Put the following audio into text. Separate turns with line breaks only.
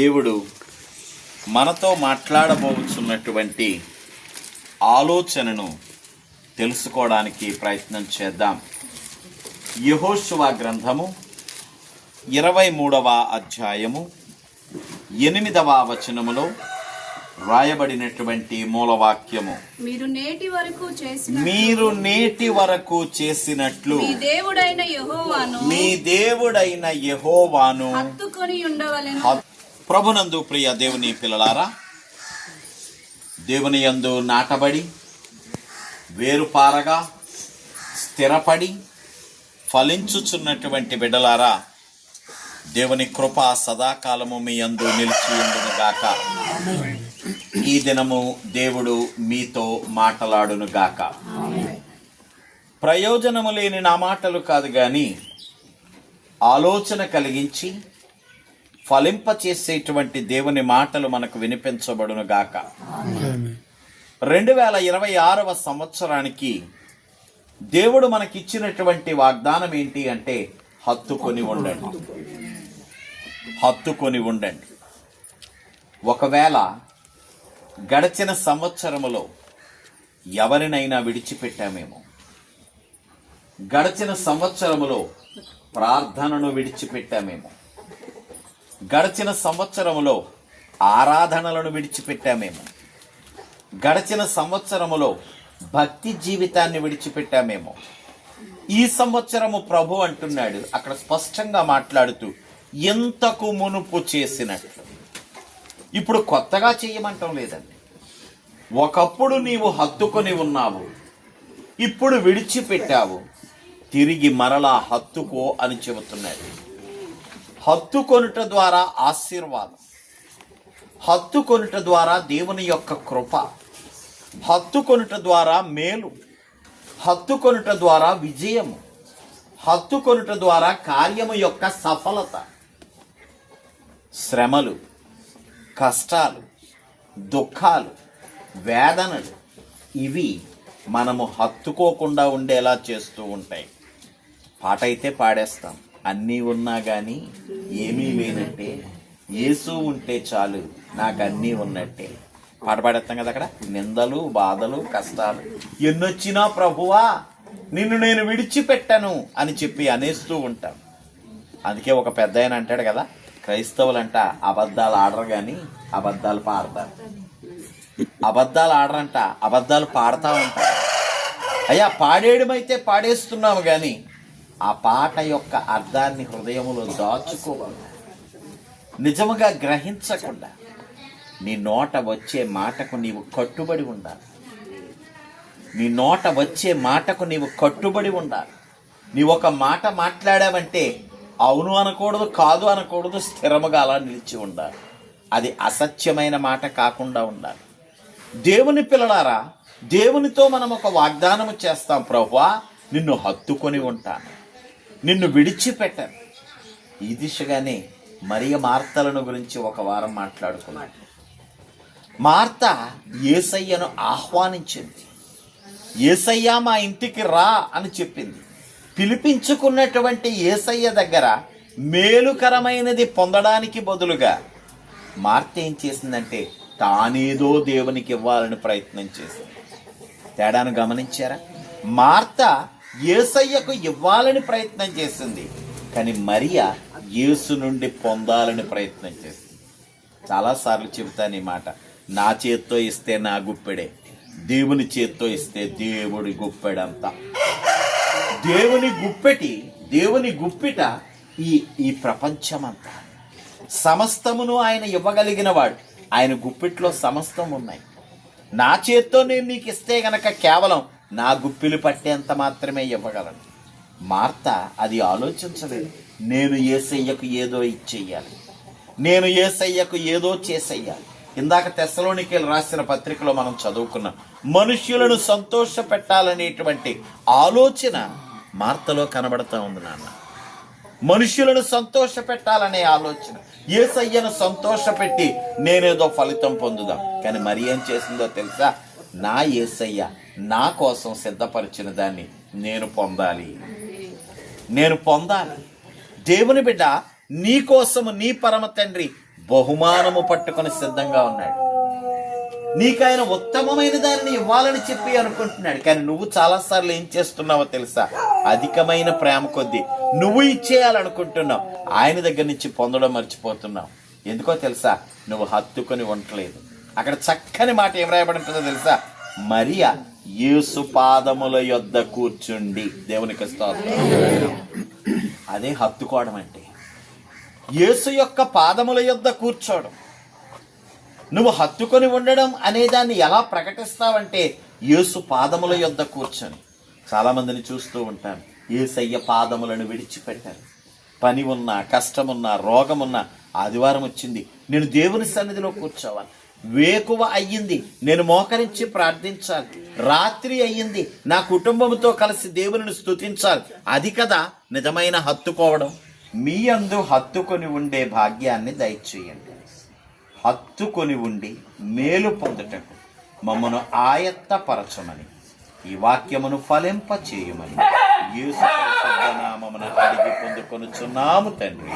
దేవుడు మనతో మాట్లాడబోతున్నటువంటి ఆలోచనను తెలుసుకోవడానికి ప్రయత్నం చేద్దాం. యహోశువ గ్రంథము ఇరవై మూడవ అధ్యాయము ఎనిమిదవ వచనములో రాయబడినటువంటి మూలవాక్యము.
మీరు నేటి వరకు
మీరు నేటి వరకు చేసినట్లు
మీ దేవుడైన యెహోవాను
మీ దేవుడైన యెహోవాను
హత్తుకొని ఉండవలెను.
ప్రభునందు ప్రియ దేవుని పిల్లలారా దేవుని యందు నాటబడి వేరుపారగా స్థిరపడి ఫలించుచున్నటువంటి బిడ్డలారా దేవుని కృప సదాకాలము మీ అందు నిలిచి ఉండును గాక. ఈ దినము దేవుడు మీతో మాటలాడును గాక. ప్రయోజనము లేని నా మాటలు కాదు కానీ ఆలోచన కలిగించి ఫలింపచేసేటువంటి దేవుని మాటలు మనకు వినిపించబడును గాక రెండు వేల ఇరవై ఆరవ సంవత్సరానికి దేవుడు మనకిచ్చినటువంటి వాగ్దానం ఏంటి అంటే హత్తుకొని ఉండండి. హత్తుకొని ఉండండి. ఒకవేళ గడచిన సంవత్సరములో ఎవరినైనా విడిచిపెట్టామేమో. గడచిన సంవత్సరములో ప్రార్థనను విడిచిపెట్టామేమో. గడచిన సంవత్సరములో ఆరాధనలను విడిచిపెట్టామేమో గడచిన సంవత్సరములో భక్తి జీవితాన్ని విడిచిపెట్టామేమో ఈ సంవత్సరము ప్రభు అంటున్నాడు అక్కడ స్పష్టంగా మాట్లాడుతూ ఎంతకు మునుపు చేసినట్లు. ఇప్పుడు కొత్తగా చేయమంటం లేదండి. ఒకప్పుడు నీవు హత్తుకొని ఉన్నావు ఇప్పుడు విడిచిపెట్టావు తిరిగి మరలా హత్తుకో అని చెబుతున్నాడు. హత్తుకొనుట ద్వారా ఆశీర్వాదం. హత్తుకొనుట ద్వారా దేవుని యొక్క కృప. హత్తుకొనుట ద్వారా మేలు. హత్తుకొనుట ద్వారా విజయము. హత్తుకొనుట ద్వారా కార్యము యొక్క సఫలత. శ్రమలు కష్టాలు దుఃఖాలు వేదనలు ఇవి మనము హత్తుకోకుండా ఉండేలా చేస్తూ ఉంటాయి. పాట అయితే పాడేస్తాం. అన్నీ ఉన్నా కానీ ఏమీ లేనట్టే. యేసు ఉంటే చాలు నాకు అన్నీ ఉన్నట్టే. పాట పాడేస్తాం కదా అక్కడ? నిందలు బాధలు కష్టాలు. ఎన్నొచ్చినా ప్రభువా నిన్ను నేను విడిచిపెట్టను అని చెప్పి అనేస్తూ ఉంటాం. అందుకే ఒక పెద్ద ఆయన అంటాడు కదా క్రైస్తవులంట అబద్ధాలు ఆడరు కానీ అబద్ధాలు పాడతారు. అబద్ధాలు ఆడరంట అబద్ధాలు పాడుతూ ఉంటారు. అయ్యా పాడేయడమైతే పాడేస్తున్నాము కానీ ఆ పాట యొక్క అర్థాన్ని హృదయములో దాచుకోవాలి నిజముగా గ్రహించకుండా నీ నోట వచ్చే మాటకు నీవు కట్టుబడి ఉండాలి. నీ నోట వచ్చే మాటకు నీవు కట్టుబడి ఉండాలి. నీవు ఒక మాట మాట్లాడావంటే అవును అనకూడదు కాదు అనకూడదు స్థిరముగా అలా నిలిచి ఉండాలి. అది అసత్యమైన మాట కాకుండా ఉండాలి. దేవుని పిల్లలారా దేవునితో మనం ఒక వాగ్దానము చేస్తాం. ప్రభువా నిన్ను హత్తుకొని ఉంటాను. నిన్ను విడిచిపెట్టను. ఈ దిశగానే మరియ మార్తలను గురించి ఒక వారం మాట్లాడుకున్నాడు. మార్త ఏసయ్యను ఆహ్వానించింది. ఏసయ్య మా ఇంటికి రా అని చెప్పింది. పిలిపించుకున్నటువంటి ఏసయ్య దగ్గర మేలుకరమైనది పొందడానికి బదులుగా మార్త ఏం చేసిందంటే తానేదో దేవునికి ఇవ్వాలని ప్రయత్నం చేసింది. తేడాను గమనించారా? మార్త ఏసయ్యకు ఇవ్వాలని ప్రయత్నం చేసింది. కానీ మరియా యేసు నుండి పొందాలని ప్రయత్నం చేసింది. చాలాసార్లు చెబుతాను ఈ మాట. నా చేత్తో ఇస్తే నా గుప్పెడే. దేవుని చేత్తో ఇస్తే దేవుడి గుప్పెడంతా. దేవుని గుప్పెటి దేవుని గుప్పిట ఈ ఈ ప్రపంచమంతా. సమస్తమును ఆయన ఇవ్వగలిగిన వాడు ఆయన గుప్పిట్లో సమస్తం ఉన్నాయి. నా చేత్తో నేను నీకు ఇస్తే గనక కేవలం నా గుప్పిలు పట్టేంత మాత్రమే ఇవ్వగలను. మార్త అది ఆలోచించలేదు. నేను ఏసయ్యకు ఏదో ఇచ్చేయాలి. నేను ఏసయ్యకు ఏదో చేసేయాలి. ఇందాక తెస్సలోనికి రాసిన పత్రికలో మనం చదువుకున్నాం. మనుష్యులను సంతోష పెట్టాలనేటువంటి ఆలోచన మార్తలో కనబడతా ఉంది నాన్న. మనుష్యులను సంతోష పెట్టాలనే ఆలోచన. ఏసయ్యను సంతోషపెట్టి నేనేదో ఫలితం పొందుదాం. కానీ మరి ఏం చేసిందో తెలుసా? నా ఏసయ్య నా కోసం సిద్ధపరిచిన దాన్ని నేను పొందాలి. నేను పొందాలి. దేవుని బిడ్డ నీ కోసము నీ పరమ తండ్రి బహుమానము పట్టుకొని సిద్ధంగా ఉన్నాడు. నీకు ఆయన ఉత్తమమైన దానిని ఇవ్వాలని చెప్పి అనుకుంటున్నాడు. కానీ నువ్వు చాలాసార్లు ఏం చేస్తున్నావో తెలుసా? అధికమైన ప్రేమ కొద్దీ నువ్వు ఇచ్చేయాలనుకుంటున్నావు. ఆయన దగ్గర నుంచి పొందడం మర్చిపోతున్నావు. ఎందుకో తెలుసా? నువ్వు హత్తుకొని ఉండలేదు. అక్కడ చక్కని మాట ఏం రాయబడి ఉంటుందో తెలుసా? మరియా యేసు పాదముల యొద్ద కూర్చుండి దేవునికి అదే హత్తుకోవడం అంటే. యేసు యొక్క పాదముల యొద్ద కూర్చోవడం. నువ్వు హత్తుకొని ఉండడం అనే దాన్ని ఎలా ప్రకటిస్తావంటే యేసు పాదముల యొద్ద కూర్చొని. చాలా మందిని చూస్తూ ఉంటాను. ఏసయ్య పాదములను విడిచిపెట్టారు. పని ఉన్నా కష్టమున్నా రోగమున్నా ఆదివారం వచ్చింది. నేను దేవుని సన్నిధిలో కూర్చోవాలి. వేకువ అయ్యింది. నేను మోకరించి ప్రార్థించాలి. రాత్రి అయ్యింది. నా కుటుంబంతో కలిసి దేవుని స్తుతించాలి. అది కదా నిజమైన హత్తుకోవడం. మీ అందు హత్తుకొని ఉండే భాగ్యాన్ని దయచేయండి. హత్తుకొని ఉండి మేలు పొందుటకు మమ్మను ఆయత్తపరచమని ఈ వాక్యమును ఫలింప చేయమని యేసు నామమున అడిగి పొందుకొనుచున్నాము తండ్రి.